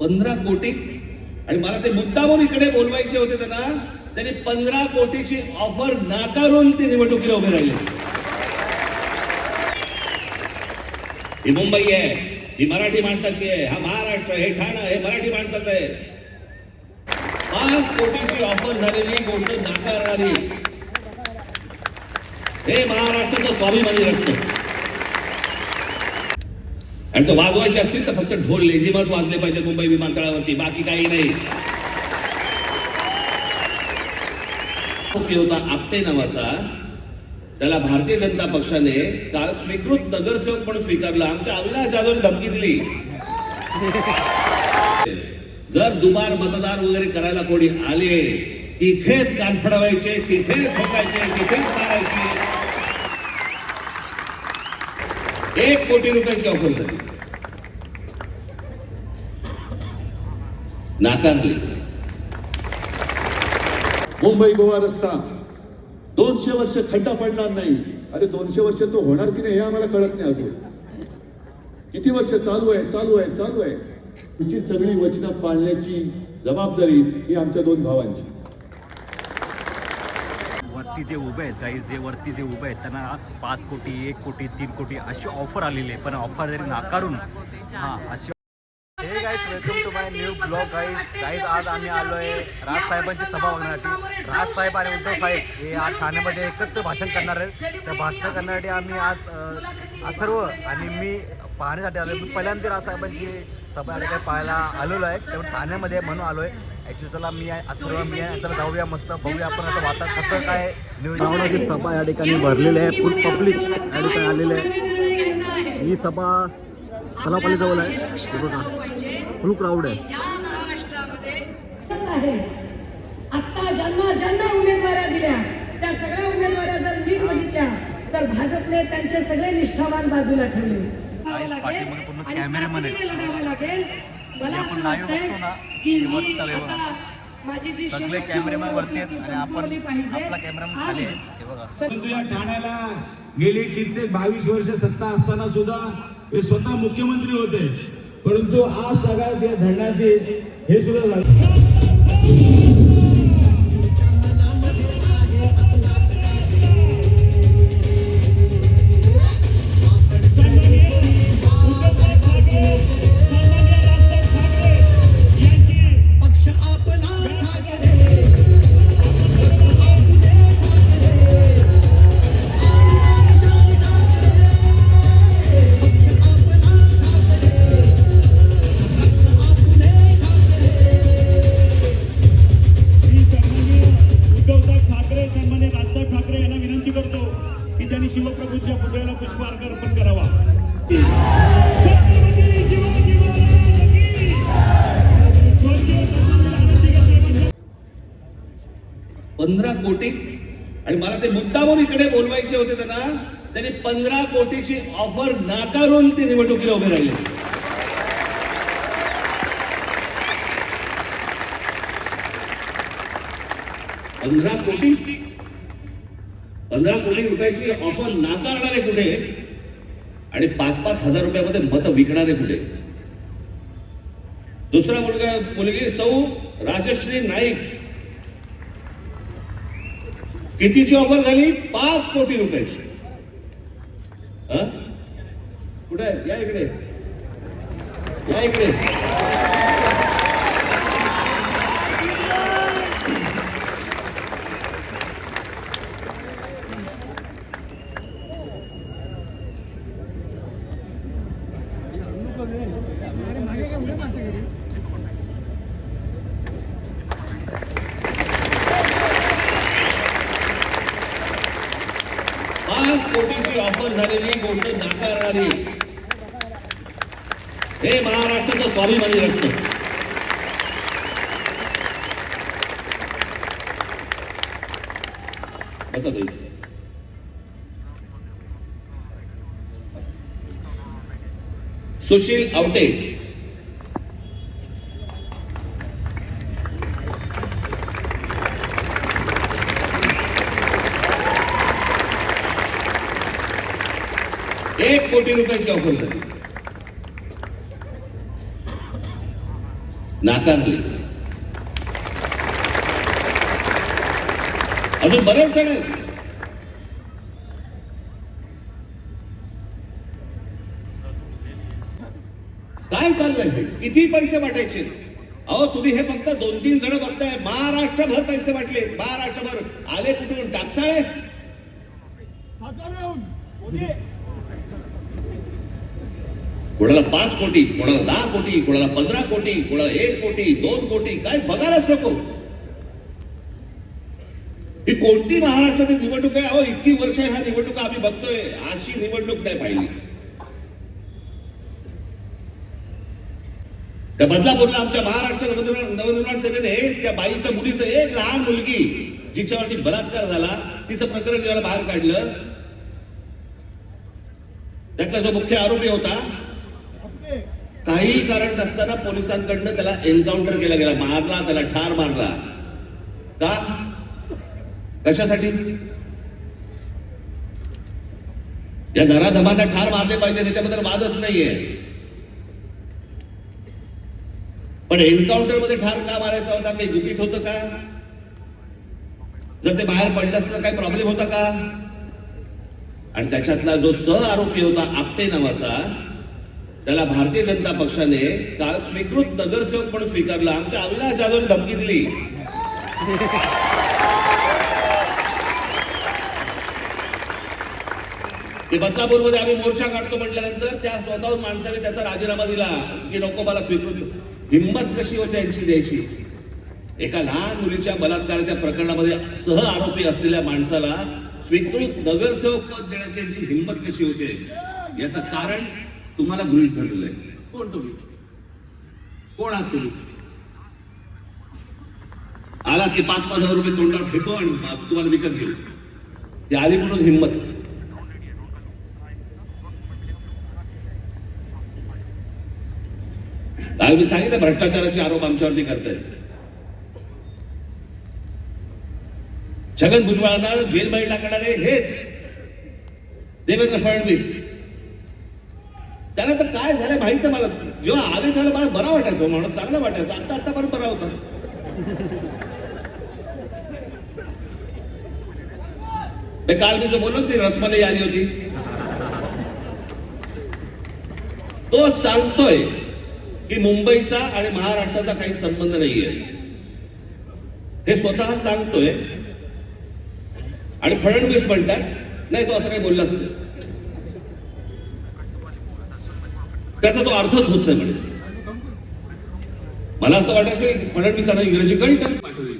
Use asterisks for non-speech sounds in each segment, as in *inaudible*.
पंधरा कोटी. आणि मला ते मुद्दामून इकडे बोलवायचे होते त्यांना. त्यांनी पंधरा कोटीची ऑफर नाकारून ते निवडणुकीला उभे राहिले. ही मुंबई आहे ही मराठी माणसाची आहे हा महाराष्ट्र हे ठाणं हे मराठी माणसाचं आहे. पाच कोटीची ऑफर झालेली गोष्ट नाकारणारी. हे महाराष्ट्राचं स्वाभिमानी रक्त. यांचं वाजवायचे असतील तर फक्त ढोल लेझिमच वाजले पाहिजे मुंबई विमानतळावरती बाकी काही नाही. होता आपटे नावाचा. त्याला भारतीय जनता पक्षाने काल स्वीकृत नगरसेवक म्हणून स्वीकारला. आमच्या अविनाश जाधव धमकी दिली. जर दुबार मतदार वगैरे करायला कोणी आले तिथेच कान फडवायचे तिथेच ठोकायचे तिथेच मारायचे. एक कोटी रुपयाची ऑफर झाली. नाकारली. मुंबई गोवा रस्ता. दोनशे वर्ष खड्डा पडणार नाही. अरे दोनशे वर्ष तो होणार की नाही हे आम्हाला कळत नाही अजून. किती वर्ष चालू आहे चालू आहे चालू आहे? तुमची सगळी वचनं पाळण्याची जबाबदारी ही आमच्या दोन भावांची. वरती जे उभे आहेत गाईज जे वरती जे उभे आहेत त्यांना पाच कोटी एक कोटी तीन कोटी अशी ऑफर आलेली आहे. पण ऑफर जरी नाकारून हां अशी हे guys welcome to my new blog guys guys आज आम्ही आलो आहे राजसाहेबांची सभा बघण्यासाठी. राजसाहेब आणि उद्धव साहेब हे आज ठाण्यामध्ये एकत्र भाषण करणार आहेत. त्या भाषण करण्यासाठी आम्ही आज अथर्व आणि मी पाहण्यासाठी आलो मी पहिल्यांदा राजसाहेबांची सभा पाहायला आलेलो आहे. तेव्हा ठाण्यामध्ये म्हणून आलो आहे ॲक्च्युली चला मी आहे अथर्व मी आहे. चला जाऊया मस्त बघूया आपण आता वाता कसं काय नियोजन सभा या ठिकाणी भरलेली आहे फुल पब्लिक या ठिकाणी आलेले आहे ही सभा सलापाली आहे. हे बघा. फुल क्राऊड आहे. या महाराष्ट्रामध्ये आहे. आता ज्यांना ज्यांना उमेदवाऱ्या दिल्या त्या सगळ्या उमेदवाऱ्या जर नीट बघितल्या तर भाजपने त्यांचे सगळे निष्ठावान बाजूला ठेवले. पाठीमागे पूर्ण आणि कॅमेरामॅन आहेत. मला आपण असं live वाटतंय बघतो ना, की की मी वरती चालू आहे बघा. आता माझी जी सगळे शेवटची कॅमेरामॅन मुलं वरती आहेत होती, आणि आपण संपवली पाहिजे. आपला कॅमेरामॅन खाली आहे हे बघा परंतु या ठाण्याला गेली कित्येक बावीस वर्ष सत्ता असताना सुद्धा हे स्वतः मुख्यमंत्री होते परंतु आज सगळ्या धरणाचे हे सुद्धा झालं पंधरा कोटी. आणि मला ते मुद्दामून इकडे बोलवायचे होते त्यांना त्यांनी पंधरा कोटीची ऑफर नाकारून ते निवडणुकीला उभे राहिले. पंधरा कोटी? पंधरा कोटी रुपयाची ऑफर नाकारणारे कुठे? आणि पाच पाच हजार रुपयामध्ये मत विकणारे कुठे? दुसरा मुलगा मुलगी सौ राजश्री नाईक. कितीची ऑफर झाली? पाच कोटी रुपयाची. कुठे? आहे? या इकडे. या इकडे पाच कोटीची ऑफर झालेली गोष्ट नाकारणारी हे महाराष्ट्राचं स्वाभिमानी रक्त बसा ताई. सुशील आवटे. एक कोटी रुपयाची ऑफर झाली. नाकारली. अजून बऱ्याच जण आहेत काय चाललंय हे किती पैसे वाटायचे? अहो तुम्ही हे फक्त दोन तीन जण बघताय. महाराष्ट्रभर पैसे वाटले. महाराष्ट्रभर. आले कुठून? टाकसाळे? कोणाला पाच कोटी कोणाला दहा कोटी कोणाला पंधरा कोटी कोणाला एक कोटी दोन कोटी काय बघायलाच नको. ही कोणती महाराष्ट्राची निवडणूक आहे? अहो इतकी वर्ष ह्या निवडणुका आम्ही बघतोय. अशी निवडणूक नाही पाहिली. त्या बदलापूरला आमच्या महाराष्ट्र नवनिर्माण सेनेने त्या बाईच्या मुलीचं एक लहान मुलगी जिच्यावरती बलात्कार झाला तिचं प्रकरण जेव्हा बाहेर काढलं. त्यातला जो मुख्य आरोपी होता काही कारण नसताना पोलिसांकडनं त्याला एन्काउंटर केला गेला मारला त्याला ठार मारला. का? कशासाठी? या नराधमांना ठार मारले पाहिजे त्याच्याबद्दल वादच नाहीये. पण एन्काउंटरमध्ये ठार का मारायचा होता? काही गुपित होतं का? जर ते बाहेर पडलं असलं काही प्रॉब्लेम होता का? आणि त्याच्यातला जो सह आरोपी होता आपटे नावाचा त्याला भारतीय जनता पक्षाने काल स्वीकृत नगरसेवक म्हणून स्वीकारला. आमच्या अविनाश जाधवने धमकी दिली. ते बदलापूरमध्ये आम्ही मोर्चा काढतो म्हटल्यानंतर त्या स्वतःहून माणसाने त्याचा राजीनामा दिला की नको मला स्वीकृत. हिंमत कशी होते यांची द्यायची? एका लहान मुलीच्या बलात्काराच्या प्रकरणामध्ये सह आरोपी असलेल्या माणसाला स्वीकृत नगरसेवक पद देण्याची यांची हिंमत कशी होते? याचं कारण तुम्हाला गृहित धरलेलं आहे. कोण तुम्ही? कोण आहात तुम्ही? आला की पाच पाच हजार रुपये तोंडावर फेको आणि तुम्हाला विकत घेऊ. ते आली म्हणून हिंमत. काल मी सांगितलं भ्रष्टाचाराचे आरोप आमच्यावरती करतायत छगन भुजबळांना जेलमध्ये टाकणारे हेच देवेंद्र फडणवीस. त्याला तर काय झालं माहीत मला. जेव्हा आले त्याला मला बरा वाटायचं म्हणून चांगलं वाटायचं. आता आता पण बरा होता. बे, काल मी जो बोललो ती रसमलाई आली होती. तो सांगतोय की मुंबईचा आणि महाराष्ट्राचा काही संबंध नाहीये. हे स्वतः सांगतोय. आणि फडणवीस म्हणतात नाही तो असं काही बोललाच नाही. त्याचा तो अर्थच होत नाही म्हणे. मला असं वाटायचं फडणवीसांना इंग्रजी कळत. पाठवली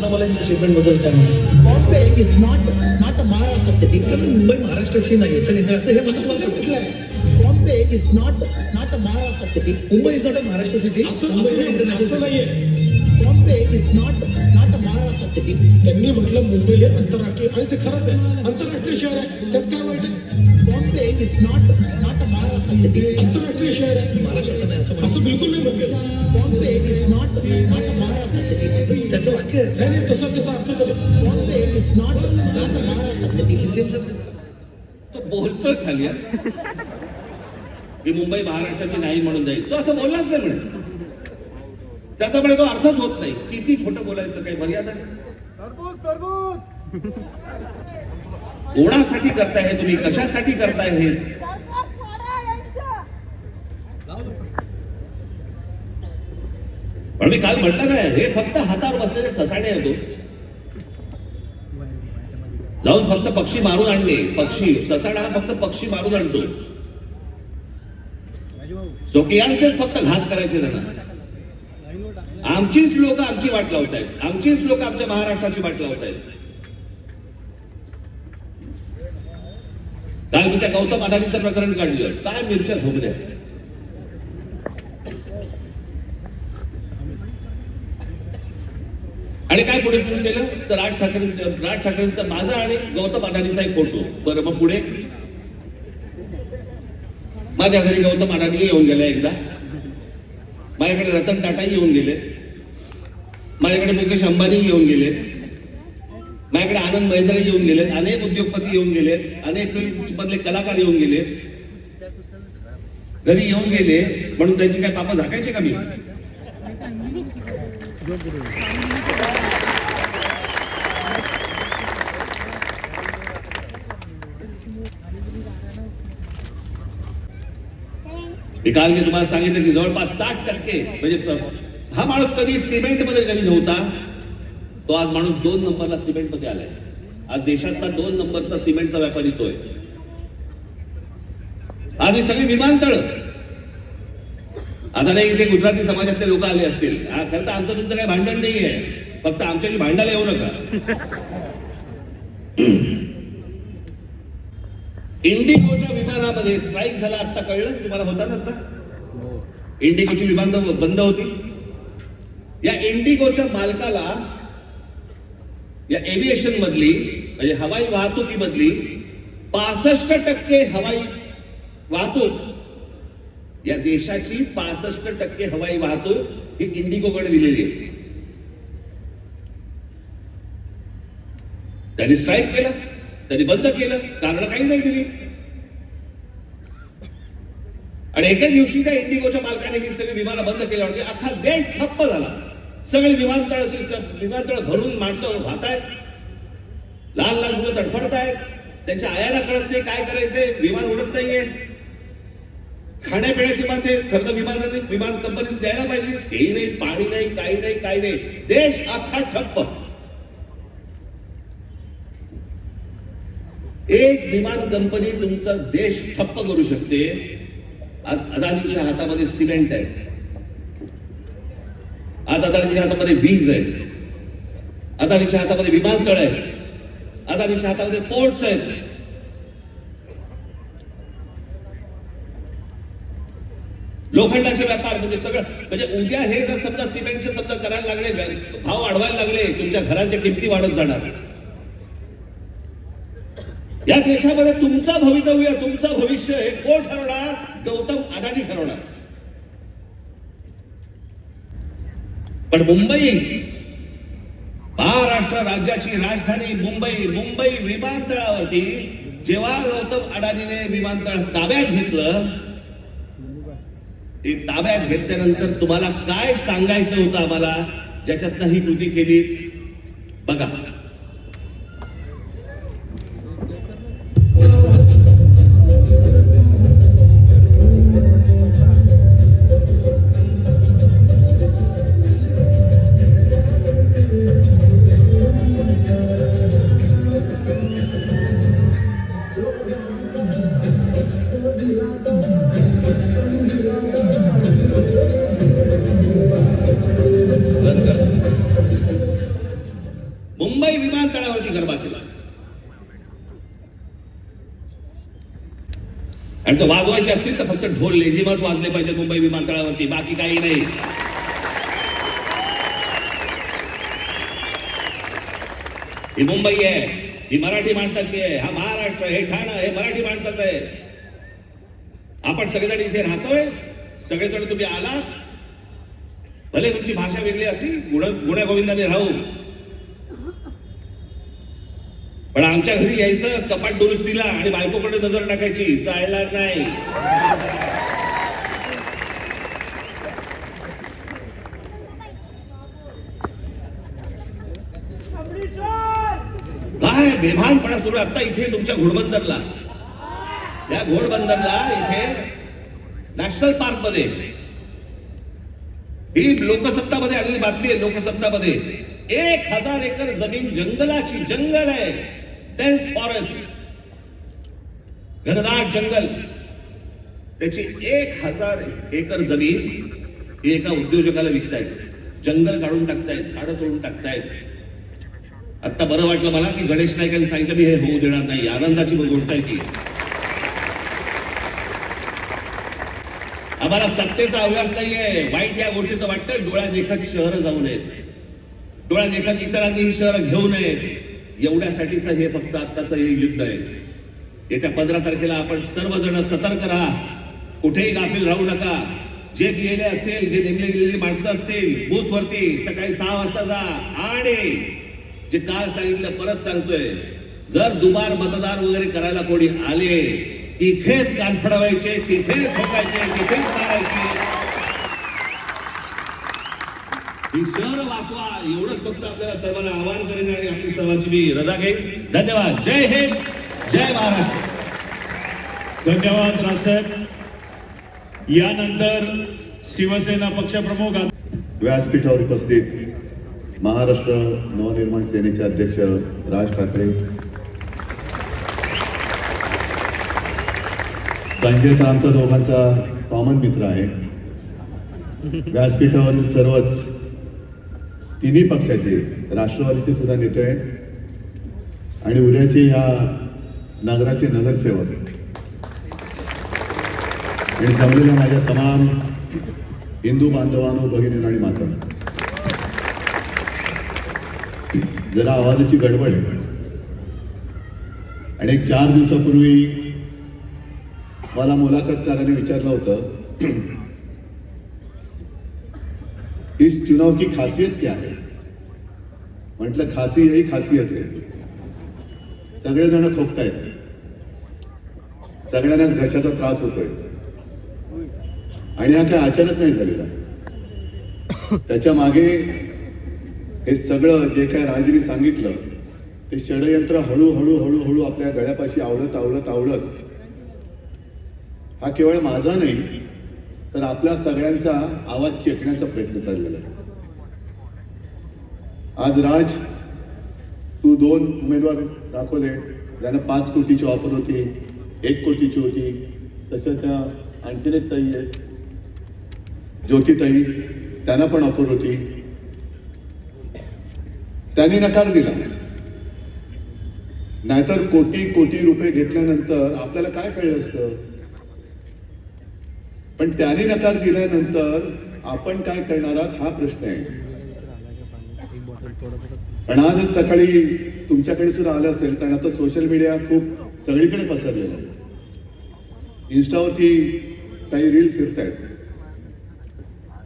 लावा बरं तर. त्यांना मला यांच्या स्टेटमेंटबद्दल काय माहिती Bombay is not not a Maharashtra city कारण मुंबई महाराष्ट्राची नाही तर असं हे माझं मत आहे. Bombay is not not a Maharashtra city Mumbai is not a Maharashtra city Mumbai is international city Bombay is not त्यांनी म्हटलं मुंबई हे आंतरराष्ट्रीय आणि ते खरंच आहे. आंतरराष्ट्रीय शहर आहे. त्यात काय वाईट आहे? Bombay is not not a Maharashtra आंतरराष्ट्रीय शहर आहे. महाराष्ट्राचं नाही असं असं बिलकुल नाही म्हटलं. Bombay is not not a Maharashtra त्याचं वाक्य. नाही नाही तसा तसा अर्थ झाला. Bombay is not not a Maharashtra तो बोलतोय खाली. की मुंबई महाराष्ट्राची नाही म्हणून जाईल. तो असं बोललाच नाही म्हणे. त्याचा म्हणे तो अर्थच होत नाही. किती खोटं बोलायचं काही मर्यादा? *laughs* कोणासाठी करताय हे तुम्ही? कशासाठी करताय हे? पण मी काल म्हटलं काय हे फक्त हातावर बसलेले ससाणे होतो जाऊन फक्त पक्षी मारून आणले. पक्षी ससाणा हा फक्त पक्षी मारून आणतो. स्वकीयांचेच फक्त घात करायचे त्यांना. आमचीच लोक आमची वाट लावतायत आमचीच लोक आमच्या महाराष्ट्राची वाट लावतायत काल मी त्या गौतम अडाणीचं प्रकरण काढलं काय मिरच्या झोपल्या? आणि काय पुढे सुरू केलं? तर राज ठाकरेंचं राज ठाकरेंचा माझा आणि गौतम अडाणीचा एक फोटो. बरं मग पुढे? माझ्या घरी गौतम अडाणी येऊन गेला एकदा. माझ्याकडे रतन टाटाही येऊन गेले माझ्याकडे मुकेश अंबानी येऊन गेले माझ्याकडे आनंद महिंद्रा येऊन गेलेत अनेक उद्योगपती येऊन गेलेत अनेक फिल्म मधले कलाकार येऊन गेलेत. घरी येऊन गेले म्हणून त्यांची काय पापा झाकायची का मी? मी काल मी तुम्हाला सांगितलं की जवळपास साठ टक्के म्हणजे माणूस कधी सिमेंटमध्ये कधी नव्हता. तो आज माणूस दोन नंबरला सिमेंटमध्ये आलाय. आज देशातला दोन नंबरचा सिमेंटचा व्यापारी तो आहे आज ही सगळी विमानतळ. आता नाही इथे गुजराती समाजातले लोक आले असतील. हा खरं तर आमचं तुमचं काही भांडण नाहीये. फक्त आमच्याशी भांडायला येऊ नका. *clears throat* इंडिगोच्या विमानामध्ये स्ट्राईक झाला आता कळलं? तुम्हाला होता ना आता इंडिगोची विमान बंद होती. या इंडिगोच्या मालकाला या एव्हिएशन मधली म्हणजे हवाई वाहतुकीमधली पासष्ट टक्के हवाई वाहतूक या देशाची पासष्ट टक्के हवाई वाहतूक ही इंडिगोकडे दिलेली आहे. त्यांनी स्ट्राईक केलं त्यांनी बंद केलं कारण काही नाही दिली. आणि एका दिवशी त्या इंडिगोच्या मालकाने ही सगळी विमानं बंद केली म्हणजे अख्खा देश ठप्प झाला. सगळे विमानतळ विमानतळ भरून माणसं वाहत आहेत लहान लहान मुलं तडफडतायत. त्यांच्या आयाला कळत नाही काय करायचंय विमान उडत नाहीये. खाण्यापिण्याची माते खरं तर विमानाने विमान कंपनीने द्यायला पाहिजे. तेही नाही पाणी नाही काही नाही काही नाही. देश अख्खा ठप्प. एक विमान कंपनी तुमचा देश ठप्प करू शकते. आज अदानीच्या हातामध्ये सिमेंट आहे. आज अदानीच्या हातामध्ये बीज आहे अदानीच्या हातामध्ये विमानतळ आहे अदानीच्या हातामध्ये पोर्ट्स आहेत. लोखंडाचे व्यापार म्हणजे सगळं म्हणजे उद्या हे जर समजा सिमेंटचे समजा करायला लागले भाव वाढवायला लागले तुमच्या घराच्या किमती वाढत जाणार. या देशामध्ये तुमचा भवितव्य तुमचं भविष्य हे कोण ठरवणार? गौतम अडाणी ठरवणार. पण मुंबई महाराष्ट्र राज्याची राजधानी मुंबई मुंबई विमानतळावरती जेव्हा गौतम अडाणीने विमानतळ ताब्यात घेतलं ते ताब्यात घेतल्यानंतर तुम्हाला काय सांगायचं होतं आम्हाला? ज्याच्यातनं ही कृती केली? बघा. मुंबई विमानतळावरती गरबा केला. यांचं वाजवायचे असतील तर फक्त ढोल लेझिमच वाजले पाहिजे मुंबई विमानतळावरती बाकी काही नाही. ही मुंबई आहे ही मराठी माणसाची आहे हा महाराष्ट्र हे ठाणं हे मराठी माणसाचं आहे. आपण सगळेजण इथे राहतोय सगळेजण तुम्ही आला भले तुमची भाषा वेगळी असती गुण गुण्यागोविंदाने राहू. पण आमच्या घरी यायचं कपाट दुरुस्तीला आणि बायकोकडे नजर टाकायची चालणार नाही. काय बेभानपणा सुरू आहे? आता इथे तुमच्या घोडबंदरला. या घोडबंदरला इथे नॅशनल पार्कमध्ये ही लोकसत्तामध्ये आलेली बातमी आहे लोकसत्तामध्ये. एक हजार एकर जमीन जंगलाची जंगल आहे. डेन्स फॉरेस्ट घनदाट जंगल त्याची एक हजार एकर जमीन ही एका उद्योजकाला विकतायत जंगल काढून टाकतायत झाडं तोडून टाकतायत. आता बरं वाटलं मला की गणेश नाईकांनी सांगितलं मी हे होऊ देणार नाही आनंदाची गोष्ट आहे ती. आम्हाला सत्तेचा अभ्यास नाहीये वाईट या गोष्टीचं वाटतं डोळ्या देखत शहरं जाऊ नयेत. डोळ्या देखत इतरांनी ही शहरं घेऊ नयेत. एवढ्यासाठीच हे फक्त आत्ताचं हे युद्ध आहे. येत्या पंधरा तारखेला आपण सर्वजण सतर्क राहा. कुठेही गाफील राहू नका. जे गेले असतील जे नेमले गेलेली माणसं असतील बूथवरती सकाळी सहा वाजता जा. आणि जे काल सांगितलं परत सांगतोय जर दुबार मतदार वगैरे करायला कोणी आले तिथेच कान फडवायचे तिथेच ठोकायचे तिथेच मारायचे. ही शहर वाचवा. एवढंच फक्त आपल्याला सर्वांना आवाहन करेन आणि आपली सर्वांची मी रजा घेईन. धन्यवाद. जय हिंद. जय महाराष्ट्र. धन्यवाद राजसाहेब. यानंतर शिवसेना पक्षप्रमुख व्यासपीठावर उपस्थित महाराष्ट्र नवनिर्माण सेनेचे अध्यक्ष राज ठाकरे. संजय तर आमचा दोघांचा कॉमन मित्र आहे. व्यासपीठावरील सर्वच तिन्ही पक्षाचे राष्ट्रवादीचे सुद्धा नेते आहेत. आणि उद्याचे ह्या नगराचे नगरसेवक. आणि जमलेल्या माझ्या तमाम हिंदू बांधवांनो भगिनी आणि माता. जरा आवाजाची गडबड आहे. आणि एक चार दिवसापूर्वी मला मुलाखतकाराने विचारलं होतं. इस चुनाव की खासियत क्या है? म्हटलं खासी ही खासियत आहे सगळेजण खोकतायत। सगळ्यांनाच घशाचा त्रास होतोय. आणि हा काय अचानक नाही झालेला? त्याच्यामागे हे सगळं जे काय राजनी सांगितलं ते षडयंत्र हळूहळू हळूहळू आपल्या गळ्यापाशी आवडत आवडत आवडत हा केवळ माझा नाही तर आपल्या सगळ्यांचा आवाज चेकण्याचा प्रयत्न चाललेला आहे. आज राज तू दोन उमेदवार दाखवले. ज्यांना पाच कोटीची ऑफर होती एक कोटीची होती. तसं त्या आणखीन एक ताई आहेत. ज्योतिताई त्यांना पण ऑफर होती. त्यांनी नकार दिला. नाहीतर कोटी कोटी रुपये घेतल्यानंतर आपल्याला काय कळलं असतं? पण त्याने नकार दिल्यानंतर आपण काय करणार आहात हा प्रश्न आहे. पण आजच सकाळी तुमच्याकडे सुद्धा आलं असेल कारण आता सोशल मीडिया खूप सगळीकडे पसरलेला आहे. इन्स्टावरती काही रील फिरतायत.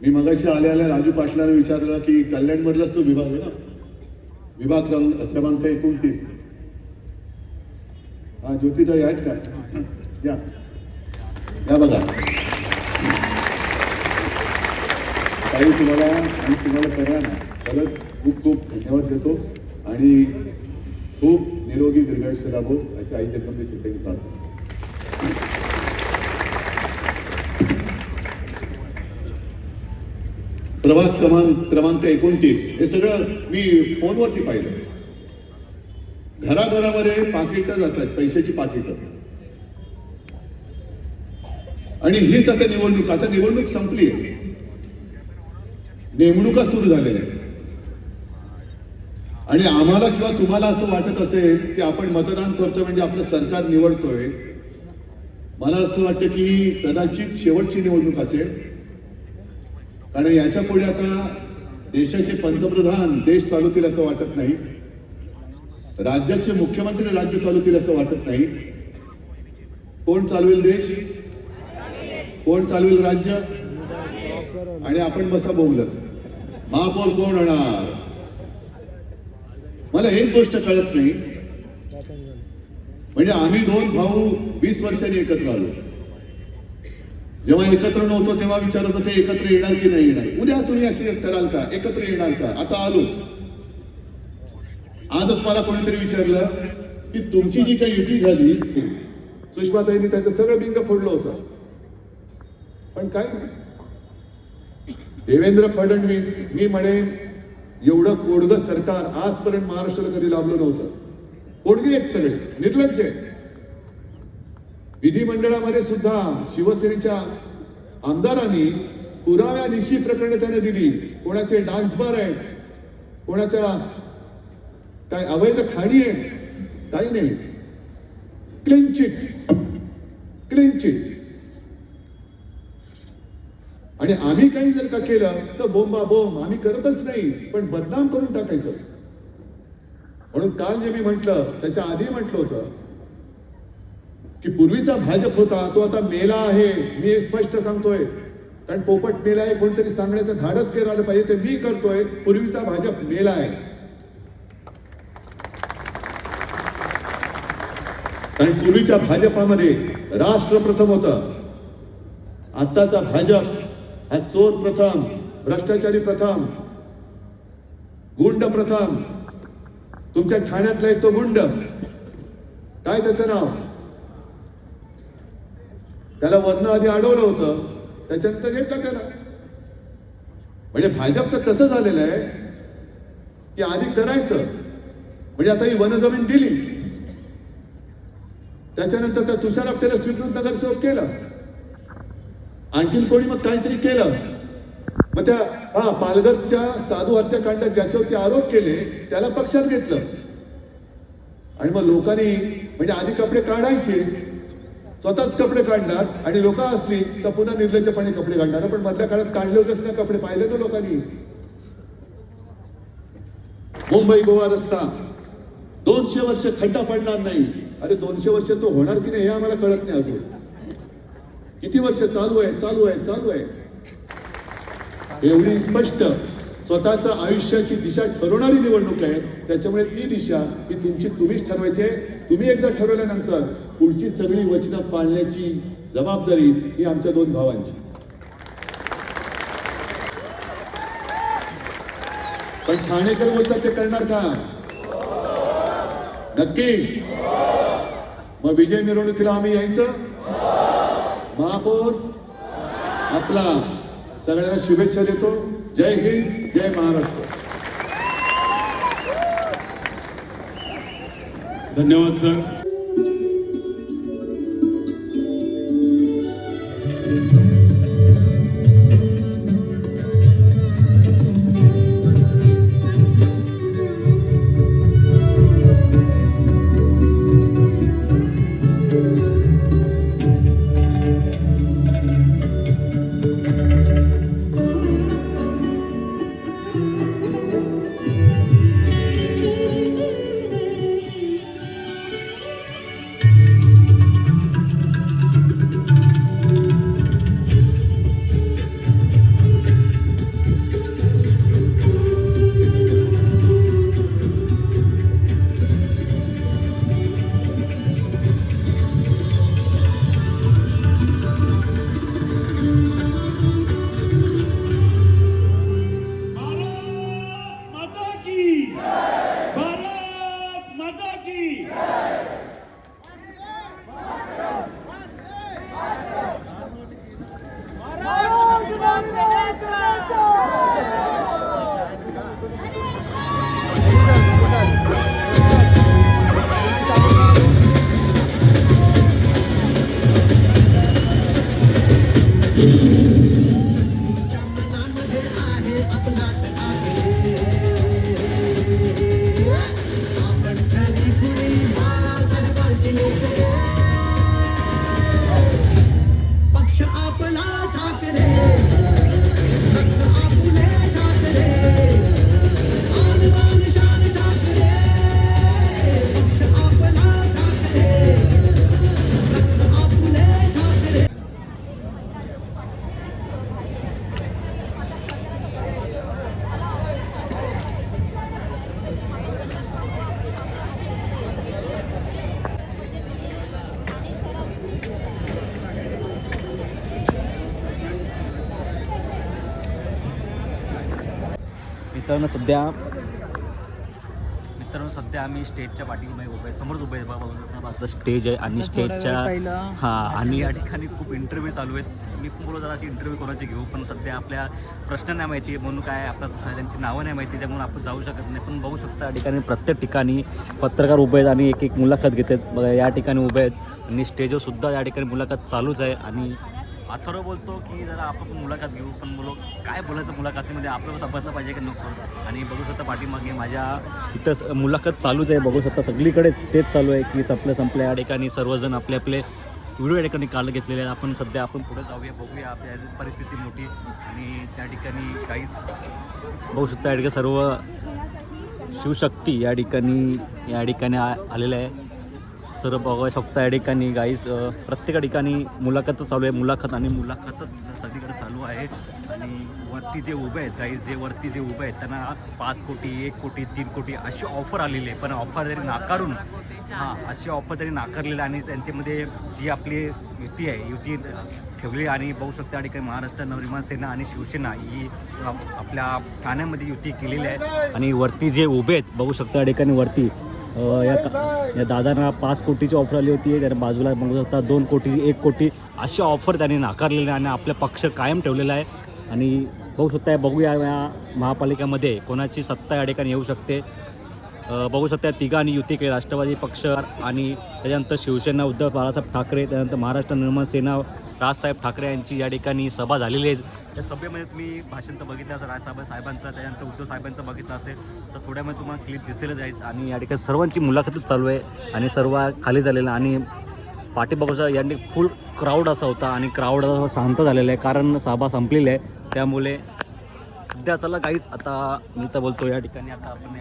मी मगाशी आल्या आल्या राजू पाटलाने विचारलं की कल्याणमधलाच तो विभाग आहे ना? विभाग क्रमांक एकोणतीस. हा ज्योतिताई आहेत का? या. या बघा. काही तुम्हाला आणि तुम्हाला सगळ्यांना खरंच खूप खूप धन्यवाद देतो आणि खूप निरोगी दीर्घायुष्य लाभो अशी आई जगदंबेची सगळी प्रार्थना प्रभाग क्रमांक क्रमांक एकोणतीस. हे सगळं मी फोनवरती पाहिलं. घराघरामध्ये पाकिटं जातात पैशाची पाकिटं. आणि हीच आता निवडणूक. आता निवडणूक संपली आहे नेमणुका सुरू झालेल्या आहेत. आणि आम्हाला किंवा तुम्हाला असं वाटत असेल की आपण मतदान करतोय म्हणजे आपलं सरकार निवडतोय मला असं वाटतं की कदाचित शेवटची निवडणूक असेल. कारण याच्यापुढे आता देशाचे पंतप्रधान देश चालवतील असं वाटत नाही. राज्याचे मुख्यमंत्री राज्य चालवतील असं वाटत नाही. कोण चालवेल देश? कोण चालवेल राज्य? आणि आपण बसा बोलत महापौर कोण होणार? मला एक गोष्ट कळत नाही. म्हणजे आम्ही दोन भाऊ वीस वर्षांनी एकत्र आलो. जेव्हा एकत्र नव्हतो तेव्हा विचारत होते एकत्र येणार की नाही येणार? उद्या तुम्ही असे कराल का? एकत्र येणार का? आता आलो. आजच मला कोणीतरी विचारलं की तुमची जी काही युती झाली सुषमाताईंनी त्याचं सगळं बिंग फोडलं होतं. पण काय नाही. देवेंद्र फडणवीस मी म्हणेन एवढं कोडग सरकार आजपर्यंत महाराष्ट्राला कधी लाभलं नव्हतं. कोडगे आहेत सगळे निर्लज्ज आहेत. विधिमंडळामध्ये सुद्धा शिवसेनेच्या आमदारांनी पुराव्यानिशी प्रकरणे त्याने दिली. कोणाचे डान्स बार आहेत कोणाच्या काय अवैध खाणी आहेत काही नाही. क्लीन चिट क्लीन चिट आणि आम्ही काही जर का केलं तर बोंबा बोंब आम्ही करतच नाही पण बदनाम करून टाकायचं. म्हणून काल जे मी म्हटलं त्याच्या आधी म्हटलं होतं की पूर्वीचा भाजप होता तो आता मेला आहे मी हे स्पष्ट सांगतोय. कारण पोपट मेला आहे कोणतरी सांगण्याचं धाडस केलं आलं पाहिजे ते मी करतोय पूर्वीचा भाजप मेला आहे. कारण पूर्वीच्या भाजपामध्ये राष्ट्र प्रथम होतं. आत्ताचा भाजप हा चोर प्रथम भ्रष्टाचारी प्रथम गुंड प्रथम. तुमच्या ठाण्यातला एक तो गुंड. काय त्याचं नाव? त्याला वर्ण आधी अडवलं होतं त्याच्यानंतर घेतलं त्याला. म्हणजे भाजपचं कसं झालेलं आहे की आधी करायचं. म्हणजे आता ही वनजमीन दिली. त्याच्यानंतर त्या तुषार आपल्याला स्वीकृत नगरसेवक केलं. आणखीन कोणी मग काहीतरी केलं? मग त्या हा पालघरच्या साधू हत्याकांडात ज्याच्यावरती आरोप केले त्याला पक्षात घेतलं. आणि मग लोकांनी म्हणजे आधी कपडे काढायचे स्वतःच कपडे काढणार आणि लोक असली तर पुन्हा निर्लज्जपणे कपडे काढणार. पण मधल्या काळात काढले होतेच ना कपडे पाहिले ना लोकांनी? मुंबई गोवा रस्ता. दोनशे वर्ष खड्डा पडणार नाही. अरे दोनशे वर्ष तो होणार की नाही हे आम्हाला कळत नाही अजून. किती वर्ष चालू आहे चालू आहे चालू आहे? एवढी स्पष्ट स्वतःचा आयुष्याची दिशा ठरवणारी निवडणूक आहे. त्याच्यामुळे ती दिशा ही तुमची तुम्हीच ठरवायची आहे. तुम्ही एकदा ठरवल्यानंतर पुढची सगळी वचनं पाळण्याची जबाबदारी ही आमच्या दोन भावांची. पण ठाणेकर बोलतात ते करणार का? नक्की. मग विजय मिरवणुकीला आम्ही यायचं. महापौर आपला सगळ्यांना शुभेच्छा देतो. जय हिंद जय महाराष्ट्र. धन्यवाद सर पक्ष मित्रांनो सध्या मित्रांनो सध्या आम्ही स्टेजच्या पाठीमध्ये उभे आहे. समोरच उभे आहे. बघा बघा, आपलं स्टेज आहे आणि स्टेजच्या हां आणि या ठिकाणी खूप इंटरव्ह्यू चालू आहेत. मी पण बोलू जरा अशी इंटरव्ह्यू कोणाची घेऊ पण सध्या आपल्या प्रश्न नाही माहिती म्हणून काय आपल्या त्यांची नावं नाही माहिती त्यामुळे आपण जाऊ शकत नाही. पण बघू शकता या ठिकाणी प्रत्येक ठिकाणी पत्रकार उभे आहेत आणि एक एक मुलाखत घेत आहेत बघा या ठिकाणी उभे आहेत. आणि स्टेजवर सुद्धा या ठिकाणी मुलाखत चालूच आहे. आणि अथर्व बोलतो की जरा आपण पण मुलाखत घेऊ पण मुलं काय बोलायचं मुलाखतीमध्ये? आपलं समजलं पाहिजे की नको? आणि बघू शकता पाठीमागे माझ्या इथं स- मुलाखत चालूच आहे. बघू शकता सगळीकडेच तेच चालू आहे की संपलं संपलं या ठिकाणी सर्वजण आपले आपले व्हिडिओ या ठिकाणी काल घेतलेले आहेत. आपण सध्या आपण पुढे जाऊया बघूया आपल्या परिस्थिती मोठी आणि त्या ठिकाणी काहीच बघू शकता या ठिकाणी सर्व शिवशक्ती या ठिकाणी या ठिकाणी आ- आलेलं आहे. सर बघू शकता या ठिकाणी गाईस प्रत्येक ठिकाणी मुलाखतच चालू आहे. मुलाखत आणि मुलाखतच सगळीकडे चालू आहे. आणि वरती जे उभे आहेत गाईस जे वरती जे उभे आहेत त्यांना पाच कोटी एक कोटी तीन कोटी अशी ऑफर आलेली आहे. पण ऑफर जरी नाकारून हां अशी ऑफर तरी नाकारलेली आणि त्यांच्यामध्ये जी आपली युती आहे युती ठेवली आणि बघू शकता या ठिकाणी महाराष्ट्र नवनिर्माण सेना आणि शिवसेना ही आपल्या ठाण्यामध्ये युती केलेली आहे. आणि वरती जे उभे आहेत बघू शकता या ठिकाणी वरती या या दादांना पाच कोटीची ऑफर आली होती. त्याने बाजूला बघू शकता दोन कोटीची एक कोटी. अशी ऑफर त्यांनी नाकारलेली आहे आणि आपला पक्ष कायम ठेवलेला आहे. आणि बघू शकता बघूया या महापालिकेमध्ये कोणाची सत्ता या ठिकाणी येऊ शकते. बघू शकता तिघांनी युती केली राष्ट्रवादी पक्ष आणि त्याच्यानंतर शिवसेना उद्धव बाळासाहेब ठाकरे त्यानंतर महाराष्ट्र निर्माण सेना राजसाहेब ठाकरे यांची या ठिकाणी सभा झालेली आहे. त्या सभेमध्ये तुम्ही भाषण तर बघितलं असेल राजसाहेब साहेबांचं त्यानंतर उद्धव साहेबांचं बघितलं असेल तर थोड्यामध्ये तुम्हाला क्लिप दिसेल जायचं आणि या ठिकाणी सर्वांची मुलाखतच चालू आहे आणि सर्व खाली झालेलं आणि पाठीबाजूचा यांनी फुल क्राऊड असा होता आणि क्राऊड असा शांत झालेला आहे. कारण सभा संपलेली आहे. त्यामुळे सध्या चला काहीच आता मी तर बोलतो या ठिकाणी. आता आपण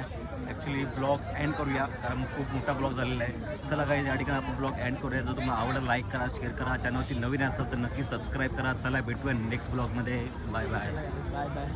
ॲक्च्युली ब्लॉग एंड करूया कारण खूप मोठा ब्लॉग झालेला आहे. चला काही या ठिकाणी आपण ब्लॉग एंड करूया. जर तुम्हाला आवडलं लाईक करा शेअर करा. चॅनलवरती नवीन असेल तर नक्की सबस्क्राईब करा. चला भेटूया नेक्स्ट ब्लॉगमध्ये बाय बाय बाय बाय